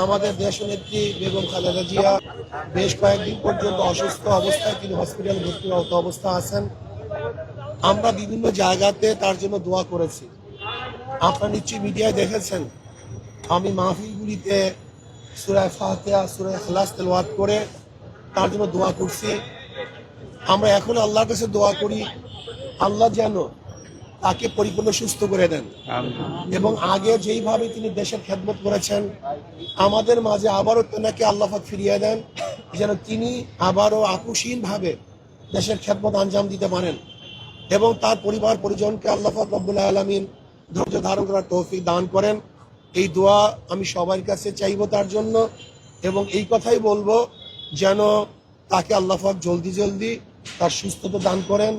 আমাদের দেশনেত্রী বেগম খালেদা জিয়া বেশ কয়েকদিন পর্যন্ত অসুস্থ অবস্থায় তিনি হসপিটালে ভর্তি হত অবস্থা আছেন। আমরা বিভিন্ন জায়গাতে তার জন্য দোয়া করেছি। আপনারা নিশ্চয়ই মিডিয়ায় দেখেছেন, আমি মাহফিলগুলিতে সুরায় ফাতেহা সুরায় খালাস তেলওয়াত করে তার জন্য দোয়া করছি। আমরা এখন আল্লাহর কাছে দোয়া করি, আল্লাহ যেন তাকে পরিপূর্ণ সুস্থ করে দেন। এবং আগে যেইভাবে তিনি দেশের খেদমত করেছেন আমাদের মাঝে আবারও তেনাকে আল্লাহাক ফিরিয়ে দেন যেন তিনি আবারও ভাবে দেশের খেদমত আঞ্জাম দিতে পারেন এবং তার পরিবার পরিজনকে আল্লাহাক রব্বুল্লাহ আলমিন ধৈর্য ধারণ করার তৌফিক দান করেন। এই দোয়া আমি সবার কাছে চাইব তার জন্য এবং এই কথাই বলব যেন তাকে আল্লাহাক জলদি জলদি তার সুস্থতা দান করেন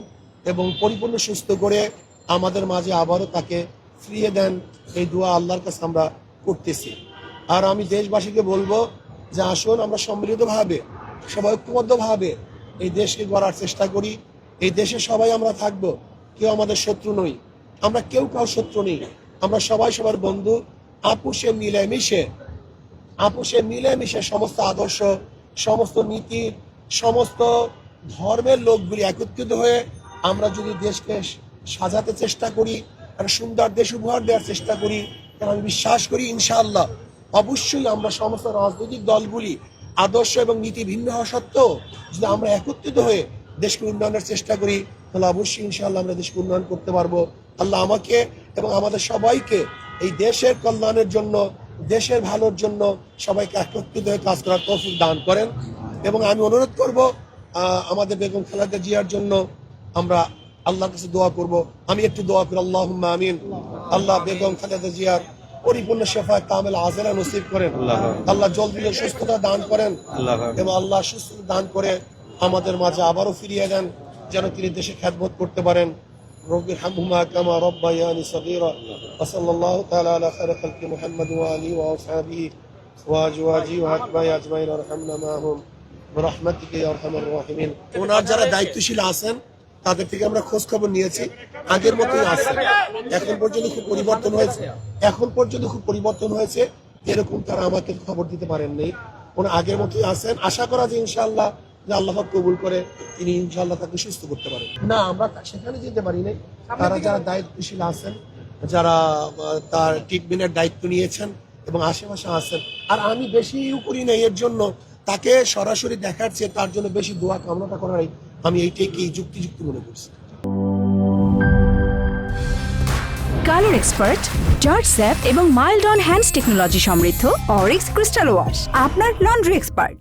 এবং পরিপূর্ণ সুস্থ করে আমাদের মাঝে আবারও তাকে ফিরিয়ে দেন এই দোয়া আল্লাহর কাছে আমরা করতেছি। আর আমি দেশবাসীকে বলব যে আসুন আমরা সম্মিলিতভাবে, সবাই ঐক্যবদ্ধভাবে এই দেশকে গড়ার চেষ্টা করি। এই দেশে সবাই আমরা থাকব, কেউ আমাদের শত্রু নই। আমরা কেউ কাউ শত্রু নেই। আমরা সবাই সবার বন্ধু। আপুষে মিলেমিশে, আপোষে মিলেমিশে সমস্ত আদর্শ, সমস্ত নীতি, সমস্ত ধর্মের লোকগুলি একত্রিত হয়ে আমরা যদি দেশকে সাজাতে চেষ্টা করি, একটা সুন্দর দেশ উপহার দেওয়ার চেষ্টা করি, কারণ আমি বিশ্বাস করি ইনশাআল্লাহ অবশ্যই আমরা সমস্ত রাজনৈতিক দলগুলি আদর্শ এবং নীতি ভিন্ন হওয়া সত্ত্বেও যদি আমরা একত্রিত হয়ে দেশকে উন্নয়নের চেষ্টা করি, তাহলে অবশ্যই ইনশাআল্লাহ আমরা দেশকে উন্নয়ন করতে পারব। আল্লাহ আমাকে এবং আমাদের সবাইকে এই দেশের কল্যাণের জন্য, দেশের ভালোর জন্য সবাইকে একত্রিত হয়ে কাজ করার তৌফিক দান করেন। এবং আমি অনুরোধ করব আমাদের বেগম খালেদা জিয়ার জন্য আমরা আল্লাহর কাছে দোয়া করব আমি একটু দোয়া করি আল্লাহ আমিন আল্লাহ বেগম খালেদা জিয়ার পরিপূর্ণ শেফা কামেল আজেরা নসিব করেন আল্লাহ জলদি সুস্থতা দান করেন এবং আল্লাহ সুস্থতা দান করে আমাদের মাঝে আবারও ফিরিয়ে দেন যেন তিনি দেশে খ্যাতবোধ করতে পারেন رب ارحمهما كما ربياني صغيرا وصلى الله تعالى على خير خلق محمد وآله وأصحابه وأزواجه وأتباعه أجمعين وارحمنا معهم برحمتك يا أرحم الراحمين ওনার যারা দায়িত্বশীল আছেন তাদের থেকে আমরা খোঁজ খবর নিয়েছি। আগের মতোই আছে। এখন পর্যন্ত খুব পরিবর্তন হয়েছে। এখন পর্যন্ত খুব পরিবর্তন হয়েছে। এরকম তারা আমাকে খবর দিতে পারেননি। ওনার আগের মতোই আছেন। আশা করা যে ইনশাআল্লাহ যে আল্লাহ কবুল করে তিনি ইনশাআল্লাহ তাকে সুস্থ করতে পারেন। না, আমরা সেখানে যেতে পারি নাই। তারা যারা দায়িত্বশীল আছেন, যারা তার ট্রিটমেন্টের দায়িত্ব নিয়েছেন এবং আশেপাশে আছেন। আর আমি বেশি ইউ করি না এর জন্য তাকে সরাসরি দেখার চেয়ে তার জন্য বেশি দোয়া, কামনাটা করাই আমি এইটাকে যুক্তিযুক্ত মনে করছি। কালার এক্সপার্ট, জর্জ স্যাপ এবং মাইল্ড অন হ্যান্ডস টেকনোলজি সমৃদ্ধ অরিক্স ক্রিস্টাল ওয়াশ, আপনার লন্ড্রি এক্সপার্ট।